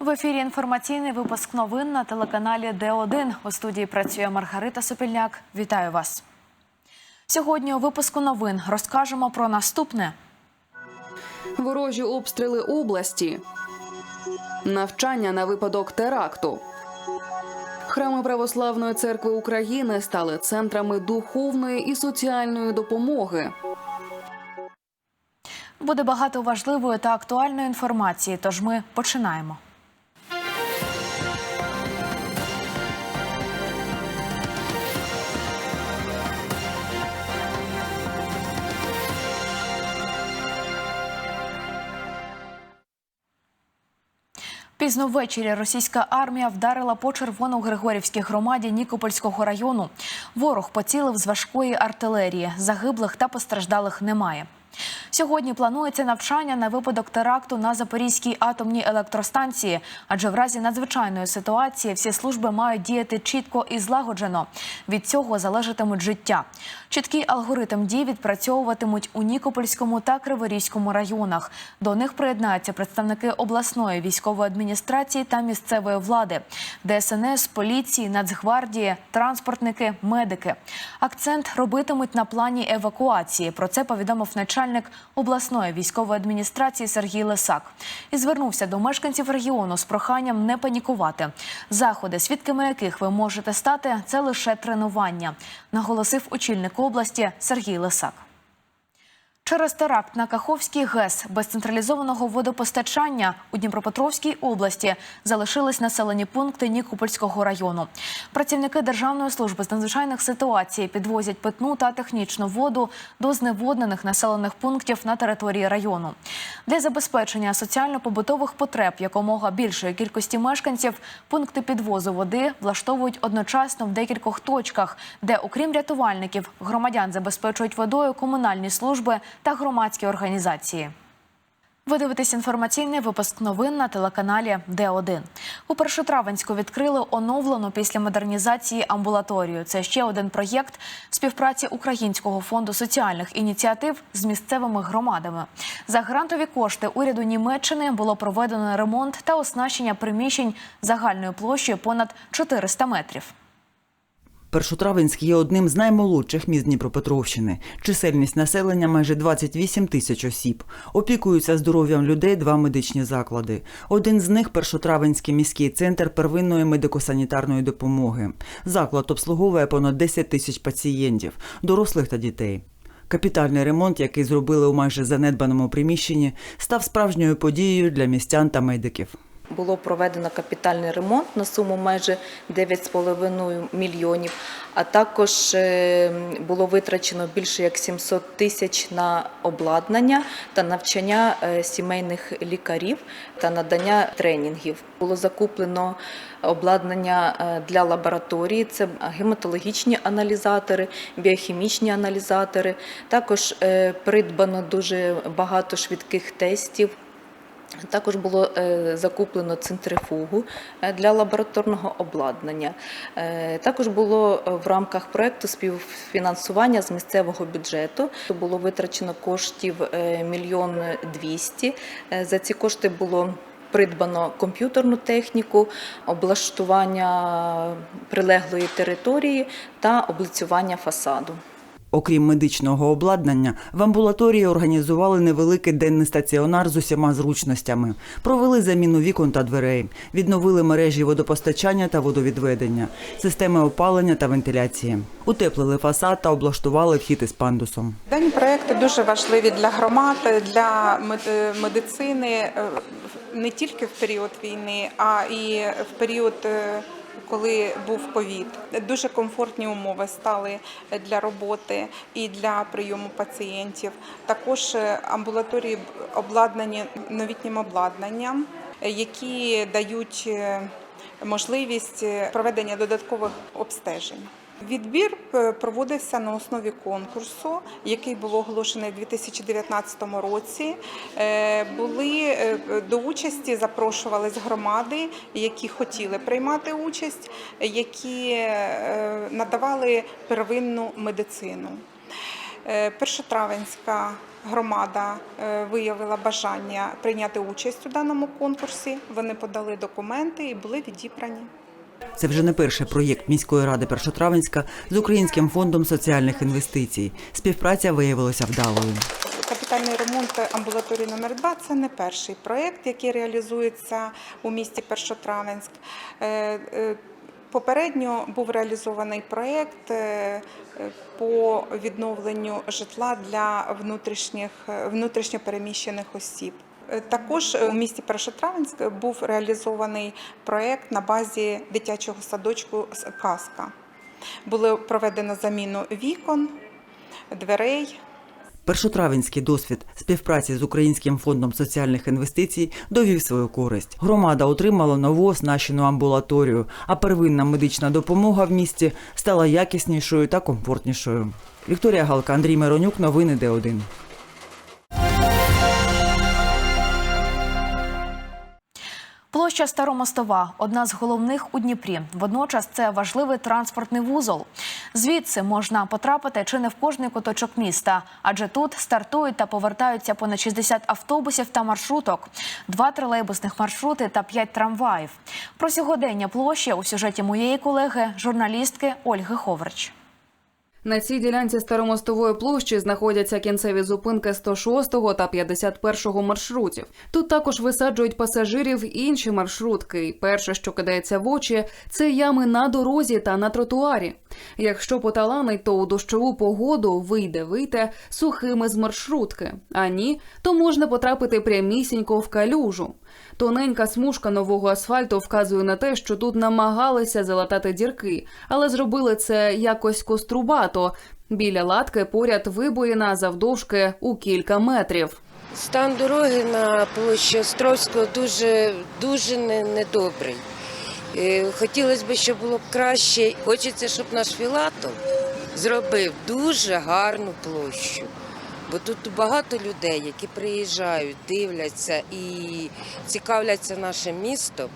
В ефірі інформаційний випуск новин на телеканалі Д1. У студії працює Маргарита Сопільняк. Вітаю вас. Сьогодні у випуску новин розкажемо про наступне. Ворожі обстріли області, навчання на випадок теракту. Храми Православної церкви України стали центрами духовної і соціальної допомоги. Буде багато важливої та актуальної інформації. Тож ми починаємо. Пізно ввечері російська армія вдарила по червоно-григорівській громаді Нікопольського району. Ворог поцілив з важкої артилерії. Загиблих та постраждалих немає. Сьогодні планується навчання на випадок теракту на Запорізькій атомній електростанції, адже в разі надзвичайної ситуації всі служби мають діяти чітко і злагоджено. Від цього залежатимуть життя. Чіткий алгоритм дій відпрацьовуватимуть у Нікопольському та Криворізькому районах. До них приєднаються представники обласної військової адміністрації та місцевої влади, ДСНС, поліції, Нацгвардії, транспортники, медики. Акцент робитимуть на плані евакуації. Про це повідомив начальник обласної військової адміністрації Сергій Лисак і звернувся до мешканців регіону з проханням не панікувати. Заходи, свідками яких ви можете стати, це лише тренування, наголосив очільник області Сергій Лисак. Через теракт на Каховський ГЕС без централізованого водопостачання у Дніпропетровській області залишились населені пункти Нікопольського району. Працівники Державної служби з надзвичайних ситуацій підвозять питну та технічну воду до зневоднених населених пунктів на території району. Для забезпечення соціально-побутових потреб якомога більшої кількості мешканців пункти підвозу води влаштовують одночасно в декількох точках, де, окрім рятувальників, громадян забезпечують водою комунальні служби та громадські організації. Ви дивитесь інформаційний випуск новин на телеканалі Д1. У Першотравенську відкрили оновлену після модернізації амбулаторію. Це ще один проєкт співпраці Українського фонду соціальних ініціатив з місцевими громадами. За грантові кошти уряду Німеччини було проведено ремонт та оснащення приміщень загальною площею понад 400 метрів. Першотравенськ є одним з наймолодших міст Дніпропетровщини. Чисельність населення майже 28 тисяч осіб. Опікуються здоров'ям людей два медичні заклади. Один з них Першотравенський міський центр первинної медико-санітарної допомоги. Заклад обслуговує понад 10 тисяч пацієнтів, дорослих та дітей. Капітальний ремонт, який зробили у майже занедбаному приміщенні, став справжньою подією для містян та медиків. Було проведено капітальний ремонт на суму майже 9,5 мільйонів, а також е, було витрачено більше як 700 тисяч на обладнання та навчання е, сімейних лікарів та надання тренінгів. Було закуплено обладнання е, для лабораторії, це гематологічні аналізатори, біохімічні аналізатори. Також придбано дуже багато швидких тестів. Також було е, закуплено центрифугу е, для лабораторного обладнання. Е, Також було в рамках проекту співфінансування з місцевого бюджету. Було витрачено коштів мільйон двісті. За ці кошти було придбано комп'ютерну техніку, облаштування прилеглої території та облицювання фасаду. Окрім медичного обладнання, в амбулаторії організували невеликий денний стаціонар з усіма зручностями, провели заміну вікон та дверей, відновили мережі водопостачання та водовідведення, системи опалення та вентиляції, утеплили фасад та облаштували вхід із пандусом. Дані проекти дуже важливі для громад, для мед- медицини е, не тільки в період війни, а і в період. Коли був ковід, дуже комфортні умови стали для роботи і для прийому пацієнтів. Також е, амбулаторії обладнані новітнім обладнанням, які дають е, можливість е, проведення додаткових обстежень. Відбір е, проводився на основі конкурсу, який був оголошений у 2019 році. Е, Були е, до участі запрошувались громади, які хотіли приймати участь, які надавали первинну медицину. Першотравенська громада виявила бажання прийняти участь у даному конкурсі. Вони подали документи і були відібрані. Це вже не перший проєкт міської ради Першотравенська з Українським фондом соціальних інвестицій. Співпраця виявилася вдалою. Капітальний ремонт амбулаторії номер 2 це не перший проєкт, який реалізується у місті Першотравенськ. Е, е, Попередньо був реалізований проєкт е, по відновленню житла для внутрішніх внутрішньопереміщених осіб. Е, Також у місті Першотравенськ був реалізований проєкт на базі дитячого садочку Казка. Було проведено заміну вікон, дверей. Першотравенський досвід співпраці з Українським фондом соціальних інвестицій довів свою користь. Громада отримала нову оснащену амбулаторію, а первинна медична допомога в місті стала якіснішою та комфортнішою. Вікторія Галка, Андрій Миронюк, новини Д1. Площа Старомостова одна з головних у Дніпрі. Водночас це важливий транспортний вузол. Звідси можна потрапити чи не в кожний куточок міста, адже тут стартують та повертаються понад 60 автобусів та маршруток, два тролейбусних маршрути та п'ять трамваїв. Про сьогодення площі у сюжеті моєї колеги, журналістки Ольги Ховрич. На цій ділянці старомостової площі знаходяться кінцеві зупинки 106 та 51 маршрутів. Тут також висаджують пасажирів інші маршрутки. І перше, що кидається в очі, це ями на дорозі та на тротуарі. Якщо поталанить, то у дощову погоду вийде вийти сухими з маршрутки. А ні, то можна потрапити прямісінько в калюжу. Тоненька смужка нового асфальту вказує на те, що тут намагалися залатати дірки, але зробили це якось кострубато. Біля латки поряд вибоїна завдовжки у кілька метрів. Стан дороги на площі Островського дуже, дуже недобрий. Е, Хотілося б, щоб було б краще. Хочеться, щоб наш Філатов зробив дуже гарну площу. Бо тут багато людей, які приїжджають, дивляться і цікавляться нашим містом.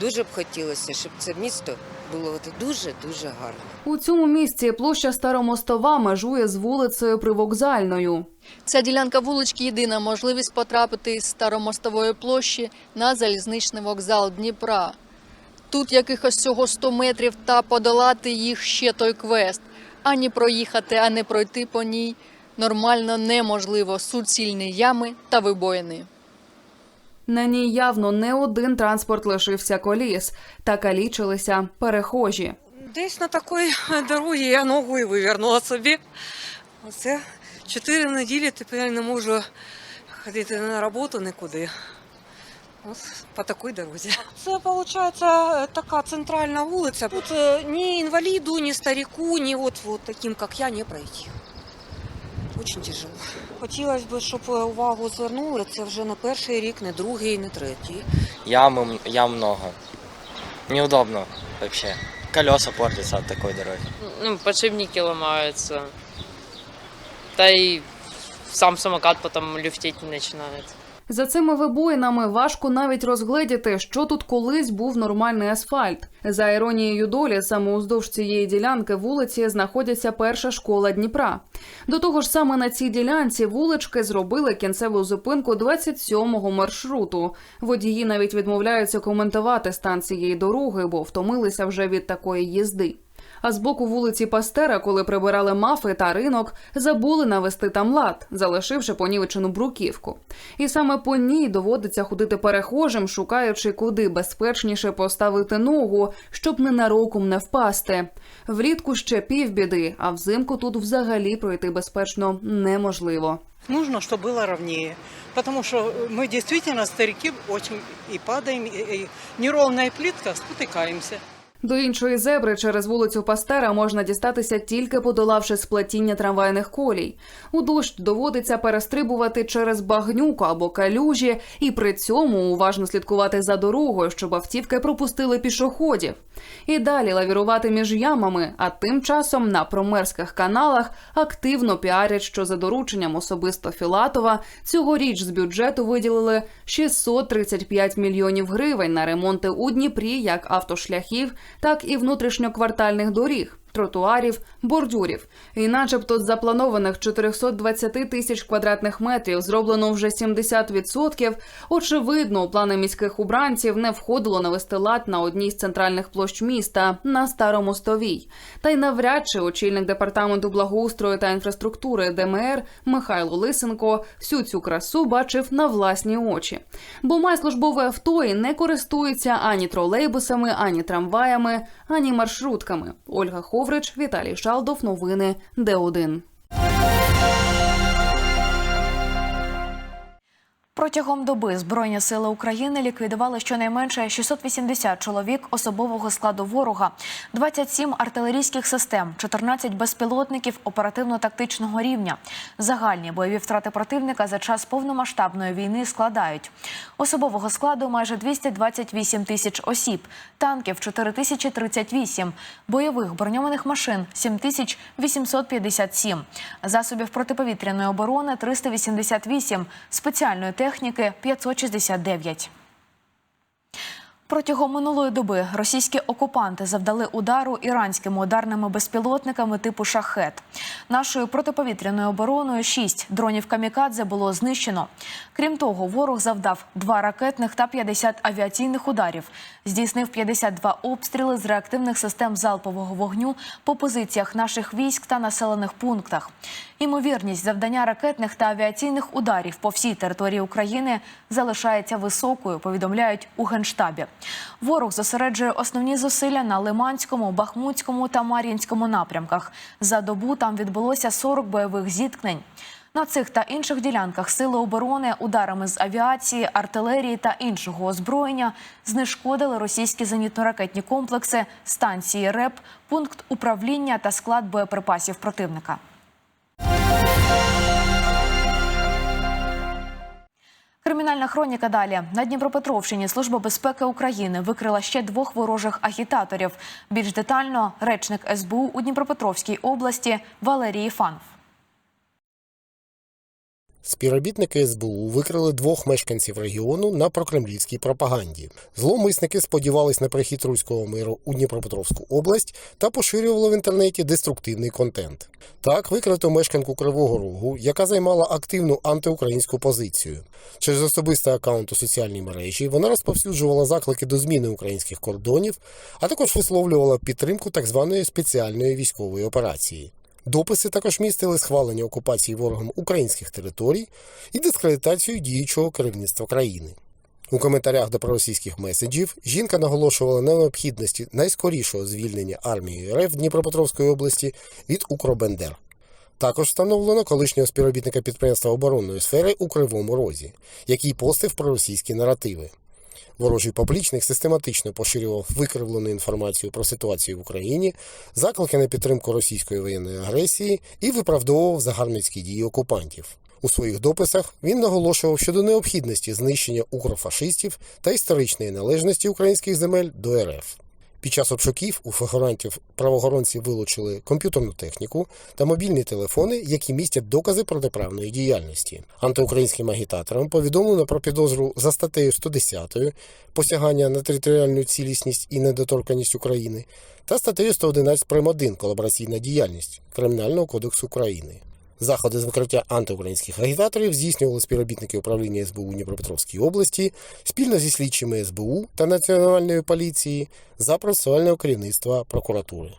Дуже б хотілося, щоб це місто було дуже-дуже гарне. У цьому місці площа Старомостова межує з вулицею Привокзальною. Ця ділянка вулички єдина можливість потрапити з старомостової площі на залізничний вокзал Дніпра. Тут якихось всього 100 метрів та подолати їх ще той квест. Ані проїхати, а не пройти по ній нормально неможливо. Суцільні ями та вибоїни. На ній явно не один транспорт лишився коліс та калічилися перехожі. Десь на такій дорогі я ногу і вивернула собі. Оце чотири неділі тепер не можу ходити на роботу нікуди. Ось по такій дорозі. Це виходить така центральна вулиця. Тут е, ні інваліду, ні старику, ні от, от таким, як я, не пройти. Дуже тяжело. Хотілося б, щоб увагу звернули. Це вже не перший рік, не другий, не третій. Ям, ям много. Неудобно вообще. Колеса портятся от такой дороги. ну, подшипники ломаются. Да и сам самокат потом люфтеть не начинает. За цими вибоїнами важко навіть розгледіти, що тут колись був нормальний асфальт. За іронією долі, саме уздовж цієї ділянки вулиці знаходиться перша школа Дніпра. До того ж, саме на цій ділянці вулички зробили кінцеву зупинку 27-го маршруту. Водії навіть відмовляються коментувати стан цієї дороги, бо втомилися вже від такої їзди. А з боку вулиці Пастера, коли прибирали мафи та ринок, забули навести там лад, залишивши понівечену бруківку. І саме по ній доводиться ходити перехожим, шукаючи, куди безпечніше поставити ногу, щоб ненароком не впасти. Влітку ще півбіди, а взимку тут взагалі пройти безпечно неможливо. Нужно, чтобы было ровнее. Потому что мы действительно, старики, очень и падаем, и, и неровная плитка, спотыкаемся. До іншої зебри через вулицю Пастера можна дістатися тільки подолавши сплетіння трамвайних колій. У дощ доводиться перестрибувати через багнюку або калюжі, і при цьому уважно слідкувати за дорогою, щоб автівки пропустили пішоходів. І далі лавірувати між ямами, а тим часом на промерських каналах активно піарять, що за дорученням особисто Філатова цьогоріч з бюджету виділили 635 мільйонів гривень на ремонти у Дніпрі як автошляхів, так і внутрішньоквартальних доріг. Тротуарів, бордюрів. І начебто з запланованих 420 тисяч квадратних метрів зроблено вже 70%. Очевидно, у плани міських убранців не входило навести лад на одній з центральних площ міста на Старомостовій. Та й навряд чи очільник департаменту благоустрою та інфраструктури ДМР Михайло Лисенко всю цю красу бачив на власні очі. Бо має службове авто і не користується ані тролейбусами, ані трамваями, ані маршрутками. Ольга Ховрич, Віталій Шалдов. Новини Д1. Протягом доби Збройні сили України ліквідували щонайменше 680 чоловік особового складу ворога, 27 артилерійських систем, 14 безпілотників оперативно-тактичного рівня. Загальні бойові втрати противника за час повномасштабної війни складають особового складу майже 228 тисяч осіб, танків 4038, бойових броньованих машин 7857, засобів протиповітряної оборони 388, спеціальної техніки 569. Протягом минулої доби російські окупанти завдали удару іранськими ударними безпілотниками типу шахет. Нашою протиповітряною обороною шість дронів камікадзе було знищено. Крім того, ворог завдав два ракетних та 50 авіаційних ударів. Здійснив 52 обстріли з реактивних систем залпового вогню по позиціях наших військ та населених пунктах. Імовірність завдання ракетних та авіаційних ударів по всій території України залишається високою. Повідомляють у генштабі. Ворог зосереджує основні зусилля на Лиманському, Бахмутському та Мар'їнському напрямках. За добу там відбулося 40 бойових зіткнень. На цих та інших ділянках сили оборони ударами з авіації, артилерії та іншого озброєння знешкодили російські зенітно-ракетні комплекси, станції РЕП, пункт управління та склад боєприпасів противника. Кримінальна хроніка далі на Дніпропетровщині Служба безпеки України викрила ще двох ворожих агітаторів. Більш детально речник СБУ у Дніпропетровській області Валерій Фанов. Співробітники СБУ викрили двох мешканців регіону на прокремлівській пропаганді. Зловмисники сподівались на прихід руського миру у Дніпропетровську область та поширювали в інтернеті деструктивний контент. Так викрито мешканку Кривого Рогу, яка займала активну антиукраїнську позицію. Через особистий аккаунт у соціальній мережі вона розповсюджувала заклики до зміни українських кордонів, а також висловлювала підтримку так званої спеціальної військової операції. Дописи також містили схвалення окупації ворогом українських територій і дискредитацію діючого керівництва країни. У коментарях до проросійських меседжів жінка наголошувала на необхідності найскорішого звільнення армії РФ Дніпропетровської області від Укробендер. Також встановлено колишнього співробітника підприємства оборонної сфери у Кривому Розі, який постив проросійські наративи. Ворожий поплічник систематично поширював викривлену інформацію про ситуацію в Україні, заклики на підтримку російської воєнної агресії і виправдовував загарбницькі дії окупантів. У своїх дописах він наголошував щодо необхідності знищення укрофашистів та історичної належності українських земель до РФ. Під час обшуків у фігурантів правоохоронці вилучили комп'ютерну техніку та мобільні телефони, які містять докази протиправної діяльності. Антиукраїнським агітаторам повідомлено про підозру за статтею 110 посягання на територіальну цілісність і недоторканість України та статтею 111 прим. 1 колабораційна діяльність Кримінального кодексу України. Заходи з викриття антиукраїнських агітаторів здійснювали співробітники управління СБУ Дніпропетровській області спільно зі слідчими СБУ та Національної поліції за процесуального керівництва прокуратури.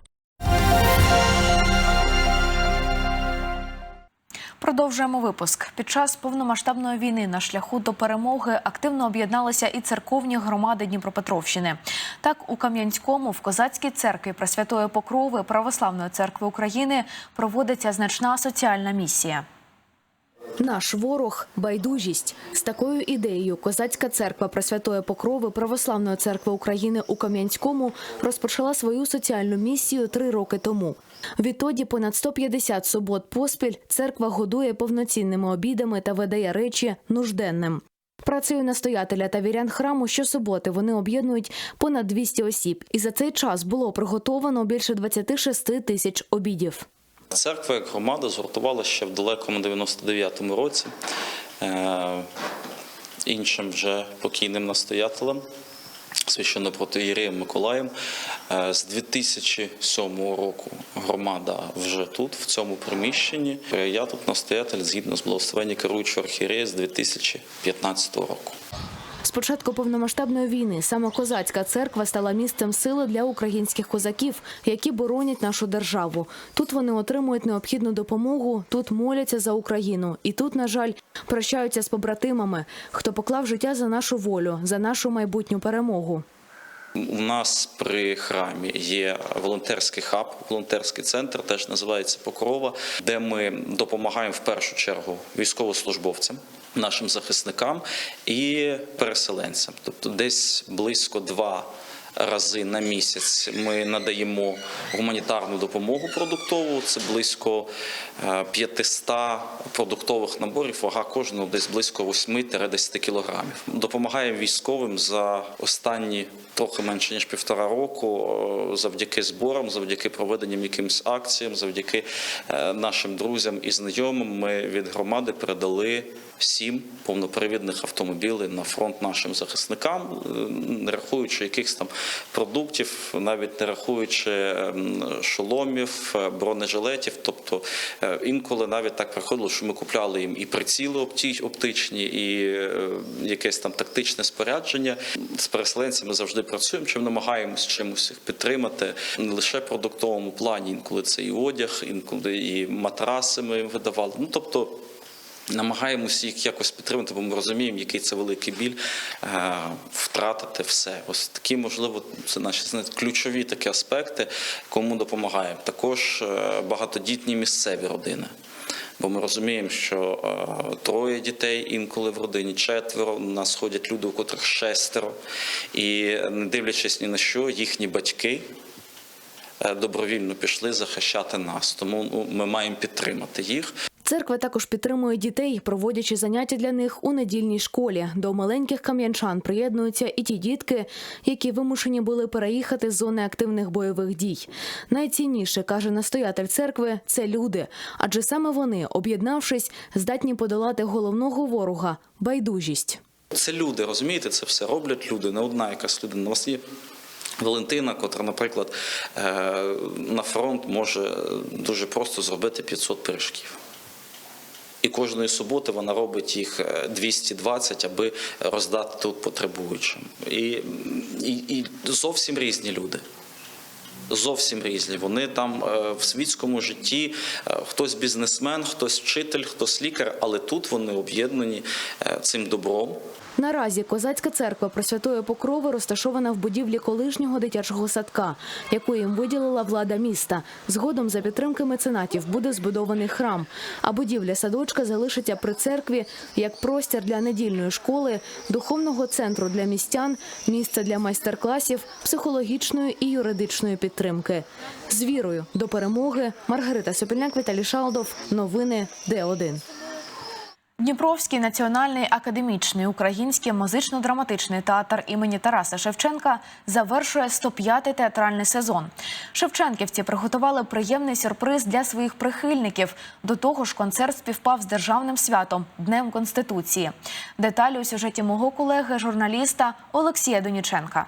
Продовжуємо випуск. Під час повномасштабної війни на шляху до перемоги активно об'єдналися і церковні громади Дніпропетровщини. Так, у Кам'янському в козацькій церкві Пресвятої Покрови Православної церкви України проводиться значна соціальна місія. Наш ворог байдужість з такою ідеєю козацька церква Пресвятої Покрови Православної церкви України у Кам'янському розпочала свою соціальну місію три роки тому. Відтоді понад 150 субот поспіль церква годує повноцінними обідами та видає речі нужденним. Працею настоятеля та вірян храму щосуботи вони об'єднують понад 200 осіб, і за цей час було приготовано більше 26 тисяч обідів. Церква як громада згуртувала ще в далекому 99-му році е, іншим вже покійним настоятелем священнопротоєреєм Миколаєм. Е, З 2007 року громада вже тут, в цьому приміщенні. Е, Я тут настоятель згідно з благословення керуючого архієрея з 2015 року. З початку повномасштабної війни саме козацька церква стала місцем сили для українських козаків, які боронять нашу державу. Тут вони отримують необхідну допомогу, тут моляться за Україну, і тут, на жаль, прощаються з побратимами, хто поклав життя за нашу волю, за нашу майбутню перемогу. У нас при храмі є волонтерський хаб, волонтерський центр, теж називається Покрова, де ми допомагаємо в першу чергу військовослужбовцям, нашим захисникам і переселенцям. Тобто, десь близько два. Рази на місяць ми надаємо гуманітарну допомогу продуктову. Це близько е, 500 продуктових наборів. Вага кожного десь близько 8-10 кілограмів. Допомагаємо військовим за останні трохи менше ніж півтора року, е, завдяки зборам, завдяки проведенням якимось акціям, завдяки е, нашим друзям і знайомим. Ми від громади передали сім повнопривідних автомобілів на фронт нашим захисникам, е, не рахуючи якихось там продуктів, навіть не рахуючи ем, шоломів, е, бронежилетів. Тобто е, інколи навіть так приходило, що ми купляли їм і приціли оптичні, і е, якесь там тактичне спорядження. З переселенцями завжди працюємо, чим намагаємось чимось їх підтримати не лише в продуктовому плані, інколи це і одяг, інколи і матраси ми їм видавали. Ну тобто. Намагаємося їх якось підтримати, бо ми розуміємо, який це великий біль е, втратити все. Ось такі, можливо, це наші ключові такі аспекти, кому допомагаємо. Також е, багатодітні місцеві родини. Бо ми розуміємо, що е, троє дітей інколи в родині, четверо. У нас ходять люди, у котрих шестеро. І не дивлячись ні на що, їхні батьки добровільно пішли захищати нас. Тому ну, ми маємо підтримати їх. Церква також підтримує дітей, проводячи заняття для них у недільній школі. До маленьких кам'янчан приєднуються і ті дітки, які вимушені були переїхати з зони активних бойових дій. Найцінніше каже настоятель церкви це люди, адже саме вони, об'єднавшись, здатні подолати головного ворога байдужість. Це люди, розумієте, це все роблять люди, не одна якась людина. У вас є Валентина, котра, наприклад, е, на фронт може дуже просто зробити 500 пиріжків. І кожної суботи вона робить їх е, 220, аби роздати тут потребуючим. І, і, і зовсім різні люди. Зовсім різні. Вони там е, в світському житті е, хтось бізнесмен, хтось вчитель, хтось лікар, але тут вони об'єднані е, цим добром. Наразі козацька церква Пресвятої Покрови розташована в будівлі колишнього дитячого садка, яку їм виділила влада міста. Згодом за підтримки меценатів буде збудований храм. А будівля садочка залишиться при церкві як простір для недільної школи, духовного центру для містян, місце для майстер-класів, психологічної і юридичної підтримки. З вірою до перемоги Маргарита Сопільняк, Віталій Шалдов. Новини Д1. Дніпровський національний академічний український музично-драматичний театр імені Тараса Шевченка завершує 105-й театральний сезон. Шевченківці приготували приємний сюрприз для своїх прихильників. До того ж, концерт співпав з державним святом Днем Конституції. Деталі у сюжеті мого колеги, журналіста Олексія Доніченка.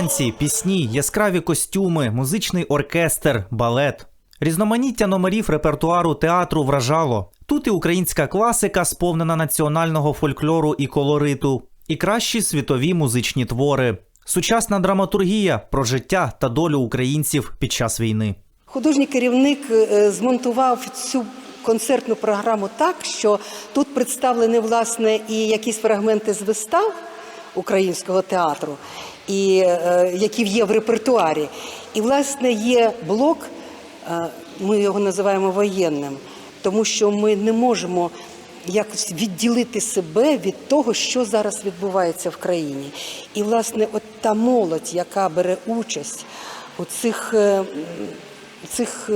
Танці, пісні, яскраві костюми, музичний оркестр, балет. Різноманіття номерів репертуару театру вражало. Тут і українська класика, сповнена національного фольклору і колориту, і кращі світові музичні твори. Сучасна драматургія про життя та долю українців під час війни. Художній керівник е, змонтував цю концертну програму так, що тут представлені власне і якісь фрагменти з вистав українського театру, і е, які є в репертуарі. І власне є блок, е, ми його називаємо воєнним, тому що ми не можемо якось відділити себе від того, що зараз відбувається в країні. І власне, от та молодь, яка бере участь у цих. е, цих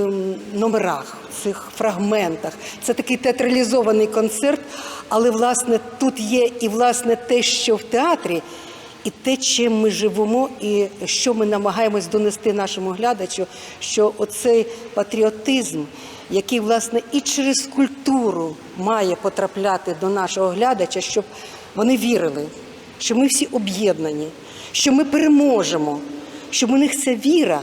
номерах, цих фрагментах. Це такий театралізований концерт, але власне тут є і власне те, що в театрі, і те, чим ми живемо, і що ми намагаємось донести нашому глядачу, що оцей патріотизм, який власне і через культуру має потрапляти до нашого глядача, щоб вони вірили, що ми всі об'єднані, що ми переможемо, щоб у них ця віра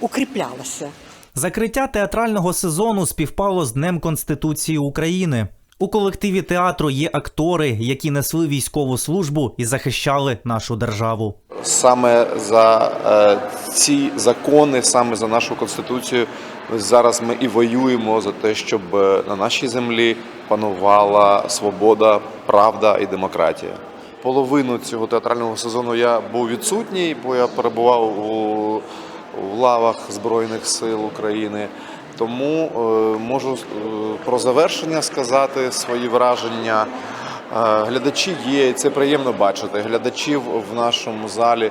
укріплялася. Закриття театрального сезону співпало з Днем Конституції України. У колективі театру є актори, які несли військову службу і захищали нашу державу. Саме за е, ці закони, саме за нашу конституцію, зараз ми і воюємо за те, щоб е, на нашій землі панувала свобода, правда і демократія. Половину цього театрального сезону я був відсутній, бо я перебував у, у лавах Збройних сил України. Тому е, можу е, про завершення сказати свої враження. Е, Глядачі є, і це приємно бачити. Глядачів в нашому залі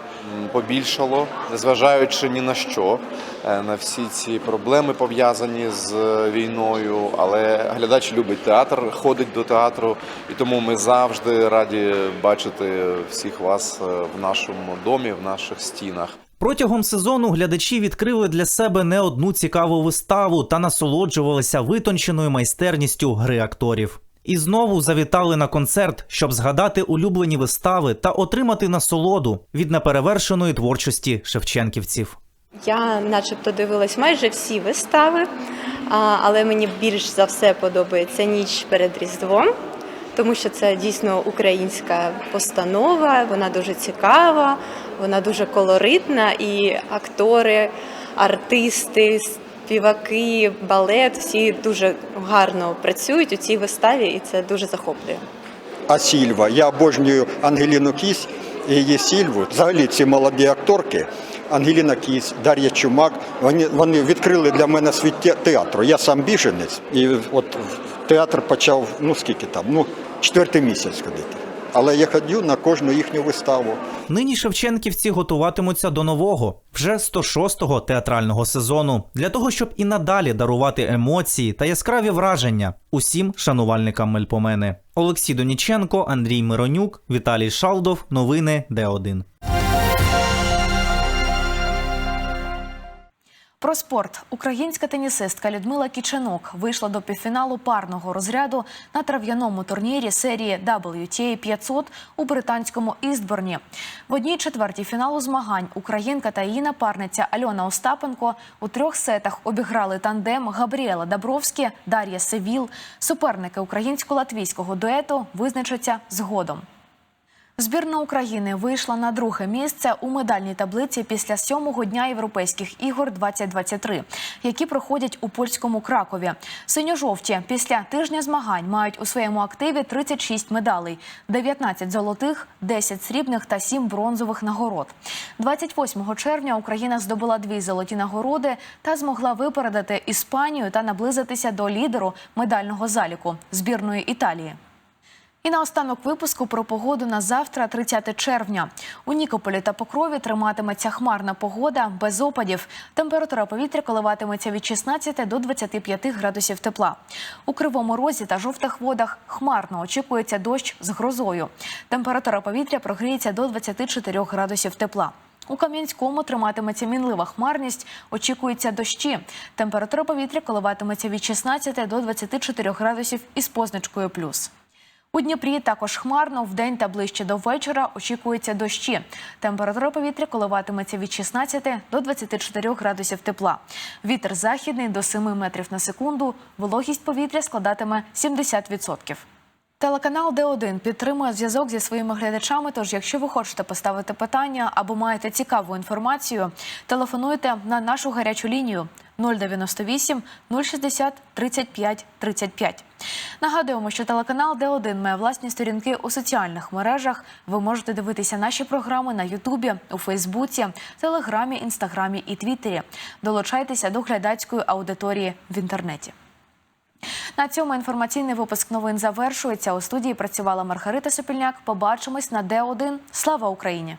побільшало, незважаючи ні на що, на всі ці проблеми пов'язані з війною. Але глядач любить театр, ходить до театру, і тому ми завжди раді бачити всіх вас в нашому домі, в наших стінах. Протягом сезону глядачі відкрили для себе не одну цікаву виставу та насолоджувалися витонченою майстерністю гри акторів. І знову завітали на концерт, щоб згадати улюблені вистави та отримати насолоду від неперевершеної творчості шевченківців. Я, начебто, дивилась майже всі вистави, але мені більш за все подобається ніч перед Різдвом, тому що це дійсно українська постанова, вона дуже цікава, вона дуже колоритна, і актори, артисти, співаки, балет всі дуже гарно працюють у цій виставі, і це дуже захоплює. А Сільва. Я обожнюю Ангеліну Кісь і її Сільву. Взагалі ці молоді акторки. Ангеліна Кісь, Дар'я Чумак. Вони, вони відкрили для мене світ театру. Я сам біженець, і от театр почав, ну скільки там, ну четвертий місяць ходити. Але я ходю на кожну їхню виставу. Нині шевченківці готуватимуться до нового, вже 106-го театрального сезону, для того, щоб і надалі дарувати емоції та яскраві враження усім шанувальникам Мельпомени. Олексій Доніченко, Андрій Миронюк, Віталій Шалдов. Новини Д1. Про спорт українська тенісистка Людмила Кіченок вийшла до півфіналу парного розряду на трав'яному турнірі серії WTA 500 у британському Істборні. В одній четвертій фіналу змагань українка та її напарниця Альона Остапенко у трьох сетах обіграли тандем Габріела Дабровські, Дар'я Севіл. Суперники українсько-латвійського дуету визначаться згодом. Збірна України вийшла на друге місце у медальній таблиці після сьомого дня європейських ігор 2023, які проходять у польському Кракові. Синьо-жовті після тижня змагань мають у своєму активі 36 медалей: 19 золотих, 10 срібних та 7 бронзових нагород. 28 червня Україна здобула дві золоті нагороди та змогла випередити Іспанію та наблизитися до лідеру медального заліку збірної Італії. І наостанок випуску про погоду на завтра, 30 червня. У Нікополі та Покрові триматиметься хмарна погода без опадів. Температура повітря коливатиметься від 16 до 25 градусів тепла. У Кривому Розі та жовтих водах хмарно очікується дощ з грозою. Температура повітря прогріється до 24 градусів тепла. У Кам'янському триматиметься мінлива хмарність, очікується дощі. Температура повітря коливатиметься від 16 до 24 градусів із позначкою плюс. У Дніпрі також хмарно, вдень та ближче до вечора очікується дощі. Температура повітря коливатиметься від 16 до 24 градусів тепла. Вітер західний до 7 метрів на секунду. Вологість повітря складатиме 70%. Телеканал Д1 підтримує зв'язок зі своїми глядачами. Тож, якщо ви хочете поставити питання або маєте цікаву інформацію, телефонуйте на нашу гарячу лінію 098 060 35 35. Нагадуємо, що телеканал Д1 має власні сторінки у соціальних мережах. Ви можете дивитися наші програми на Ютубі, у Фейсбуці, Телеграмі, Інстаграмі і Твіттері. Долучайтеся до глядацької аудиторії в інтернеті. На цьому інформаційний випуск новин завершується. У студії працювала Маргарита Сопільняк. Побачимось на Д1. Слава Україні!